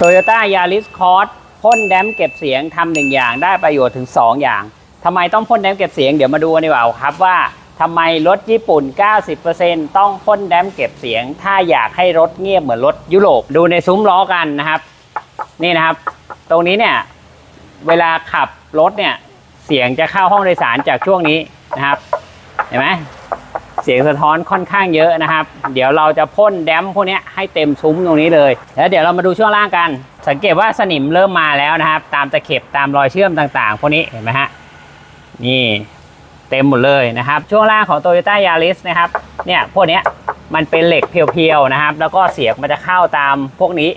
Toyota Yaris Cross พ่นแดมเก็บเสียงทำหนึ่งอย่างได้ประโยชน์ถึง 2 อย่างทำไมต้องพ่นแดมเก็บเสียงเดี๋ยวมาดูกันดีกว่าครับว่าทำไมรถญี่ปุ่น 90%ต้องพ่นแดมเก็บเสียง ถ้าอยากให้รถเงียบเหมือนรถยุโรปดูในซุ้มล้อกันนะครับ นี่นะครับ ตรงนี้เนี่ยเวลาขับรถเนี่ยเสียงจะเข้าห้องโดยสารจากช่วงนี้นะครับ เห็นไหม เสียงสะท้อนค่อนข้างเยอะนะครับ เดี๋ยวเราจะพ่นแดมพวกนี้ให้เต็มซุ้มตรงนี้เลย แล้วเดี๋ยวเรามาดูช่วงล่างกัน สังเกตว่าสนิมเริ่มมาแล้วนะครับ ตามตะเข็บตามรอยเชื่อมต่างๆ พวกนี้เห็นไหมฮะนี่เต็มหมดเลยนะครับ ช่วงล่างของ Toyota Yaris นะครับเนี่ยพวกนี้มันเป็นเหล็กเพียวๆนะครับ แล้วก็เสียงมันจะเข้าตามพวกนี้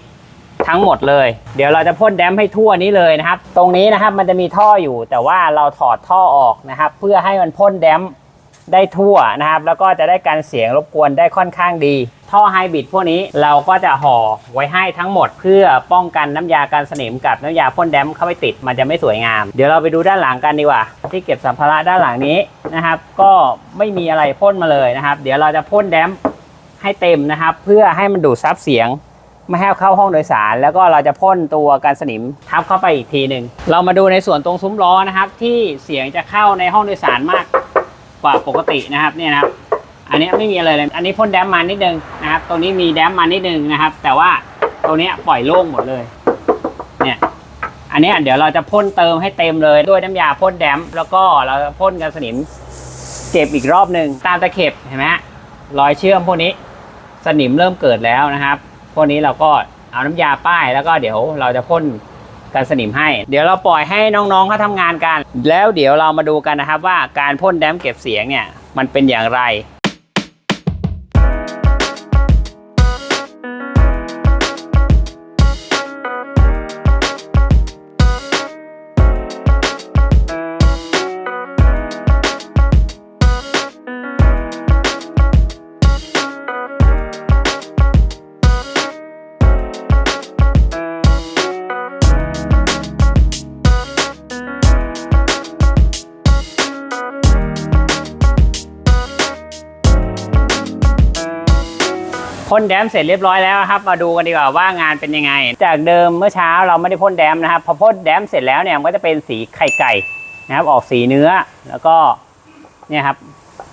ทั้งหมดเลย เดี๋ยวเราจะพ่นแดมให้ทั่วนี้เลยนะครับ ตรงนี้นะครับมันจะมีท่ออยู่ แต่ว่าเราถอดท่อออกนะครับ เพื่อให้มันพ่นแดม ได้ทั่วนะครับ แล้วก็จะได้การเสียงรบกวนได้ค่อนข้างดี ท่อไฮบริดพวกนี้เราก็จะห่อไว้ให้ทั้งหมด เพื่อป้องกันน้ำยากันสนิมกับน้ำยาพ่นแดมเข้าไปติดมันจะไม่สวยงาม เดี๋ยวเราไปดูด้านหลังกันดีกว่า ที่เก็บสัมภาระด้านหลังนี้นะครับ ก็ไม่มีอะไรพ่นมาเลยนะครับ เดี๋ยวเราจะพ่นแดมให้เต็มนะครับ เพื่อให้มันดูดซับเสียงไม่ให้เข้าห้องโดยสาร แล้วก็เราจะพ่นตัวกันสนิมทับเข้าไปอีกทีหนึ่งเรามาดูในส่วนตรงซุ้มล้อนะครับ ที่เสียงจะเข้าในห้องโดยสารมาก กว่าปกตินะครับเนี่ยนะครับ อันนี้ไม่มีอะไรเลย อันนี้พ่นแดมมานิดนึงนะครับ ตรงนี้มีแดมมานิดนึงนะครับ แต่ว่าตรงนี้ปล่อยโล่งหมดเลย เนี่ย อันนี้เดี๋ยวเราจะพ่นเติมให้เต็มเลยด้วยน้ำยาพ่นแดมแล้วก็เราจะพ่นกันสนิมเจ็บอีกรอบหนึ่งตามตะเข็บเห็นไหมรอยเชื่อมพวกนี้สนิมเริ่มเกิดแล้วนะครับ พวกนี้เราก็เอาน้ำยาป้ายแล้วก็เดี๋ยวเราจะพ่น กันสนิมให้ เดี๋ยวเราปล่อยให้น้องๆเขาทำงานกัน แล้วเดี๋ยวเรามาดูกันนะครับว่าการพ่นแดมเก็บเสียงเนี่ยมันเป็นอย่างไร พ่นแดมเสร็จเรียบร้อยแล้วครับ มาดูกันดีกว่าว่างานเป็นยังไง จากเดิมเมื่อเช้าเราไม่ได้พ่นแดมนะครับ พอพ่นแดมเสร็จแล้วเนี่ยมันก็จะเป็นสีไข่ไก่นะครับ ออกสีเนื้อแล้วก็เนี่ยครับ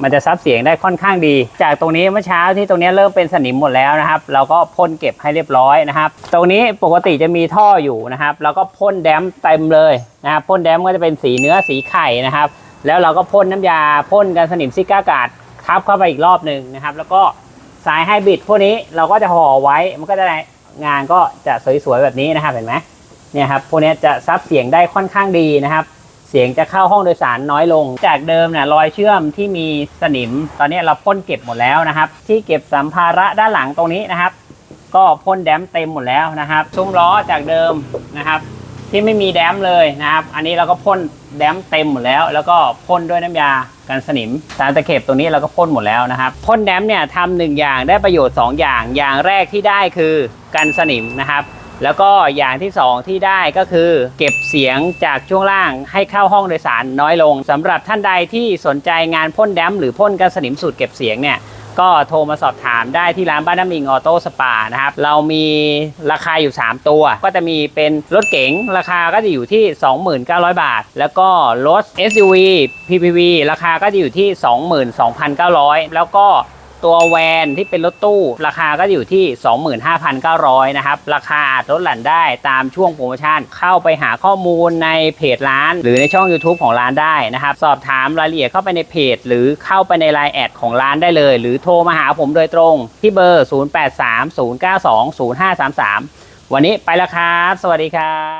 มันจะซับเสียงได้ค่อนข้างดี จากตรงนี้เมื่อเช้าที่ตรงนี้เริ่มเป็นสนิมหมดแล้วนะครับ เราก็พ่นเก็บให้เรียบร้อยนะครับ ตรงนี้ปกติจะมีท่ออยู่นะครับ แล้วก็พ่นแดมเต็มเลยนะครับพ่นแดมก็จะเป็นสีเนื้อสีไข่นะครับ แล้วเราก็พ่นน้ำยาพ่นกันสนิมซิก้ากาดทับเข้าไปอีกรอบหนึ่งนะครับ แล้วก็ สายไฮบริดพวกนี้เราก็จะห่อไว้มันก็จะได้งานก็จะสวยๆแบบนี้นะครับเห็นไหมเนี่ยครับพวกนี้จะซับเสียงได้ค่อนข้างดีนะครับ เสียงจะเข้าห้องโดยสารน้อยลง จากเดิมเนี่ยรอยเชื่อมที่มีสนิม ตอนนี้เราพ่นเก็บหมดแล้วนะครับ ที่เก็บสัมภาระด้านหลังตรงนี้นะครับ ก็พ่นแดมเต็มหมดแล้วนะครับซุ้มล้อจากเดิมนะครับ ที่ไม่มีแดมเลยนะครับ อันนี้เราก็พ่นแดมเต็มหมดแล้ว แล้วก็พ่นด้วยน้ำยากันสนิมตามตะเข็บตรงนี้เราก็พ่นหมดแล้วนะครับพ่นแดมเนี่ยทำหนึ่งอย่างได้ประโยชน์ 2 อย่าง อย่างแรกที่ได้คือกันสนิมนะครับ แล้วก็อย่างที่ 2 ที่ได้ก็คือ เก็บเสียงจากช่วงล่างให้เข้าห้องโดยสารน้อยลงสำหรับท่านใดที่สนใจงานพ่นแดมหรือพ่นกันสนิมสูตรเก็บเสียงเนี่ย ก็โทรมาสอบถามได้ที่ร้านบ้านน้ำมิงออโต้สปานะครับ เรามีราคาอยู่ 3 ตัว ก็จะมีเป็นรถเก๋งราคาก็จะอยู่ที่ 29,000 บาท แล้วก็รถ SUV PPV ราคาก็จะอยู่ที่ 22,900 แล้วก็ ตัวแวนที่เป็นรถตู้ ราคาก็อยู่ที่ 25,900 นะครับ ราคาลดหลั่นได้ตามช่วงโปรโมชั่น เข้าไปหาข้อมูลในเพจร้าน หรือในช่อง YouTube ของร้านได้นะครับ สอบถามรายละเอียดเข้าไปในเพจ หรือเข้าไปในไลน์แอดของร้านได้เลย หรือโทรมาหาผมโดยตรง ที่เบอร์ 0830920533 วันนี้ไปแล้วครับ สวัสดีครับ